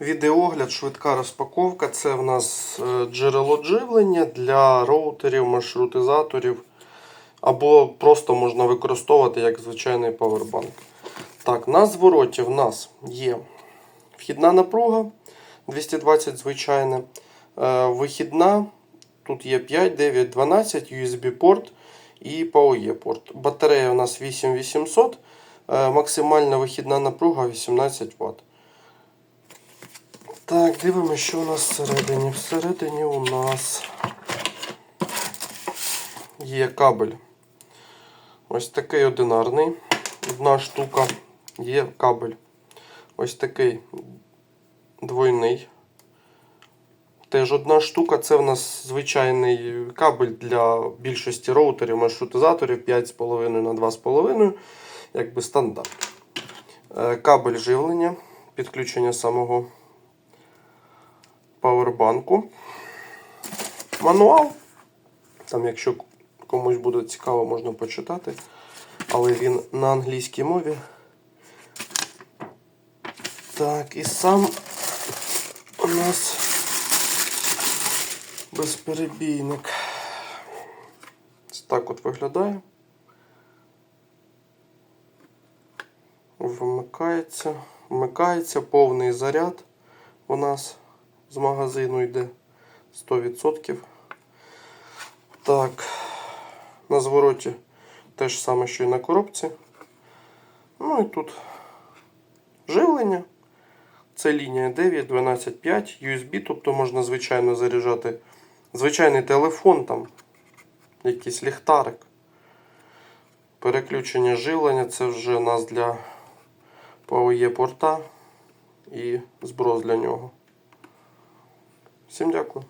Відеогляд, швидка розпаковка. Це в нас е, джерело живлення для роутерів, маршрутизаторів. Або просто можна використовувати як звичайний павербанк. Так, на звороті в нас є вхідна напруга 220 звичайна. Е, Вихідна. Тут є 5, 9, 12, USB порт і PoE порт. Батарея у нас 8800. е, Максимальна вихідна напруга 18 Вт. Так, дивимося, що у нас всередині. Всередині у нас є кабель. Ось такий одинарний. Одна штука. Є кабель. Ось такий двойний. Теж одна штука. Це в нас звичайний кабель для більшості роутерів, маршрутизаторів 5,5 на 2,5, якби стандарт. Е, Кабель живлення, підключення самого павербанку. Мануал. Там, якщо комусь буде цікаво, можна почитати. Але він на англійській мові. Так, і сам у нас безперебійник. Так от виглядає. Вмикається. Вмикається повний заряд у нас з магазину йде 100%. Так, на звороті те ж саме, що і на коробці. Ну і тут живлення. Це лінія 9, 12, 5, USB, тобто можна звичайно заряджати звичайний телефон, там, якийсь ліхтарик. Переключення живлення це вже у нас для PoE порта і зброс для нього. Всім дякую.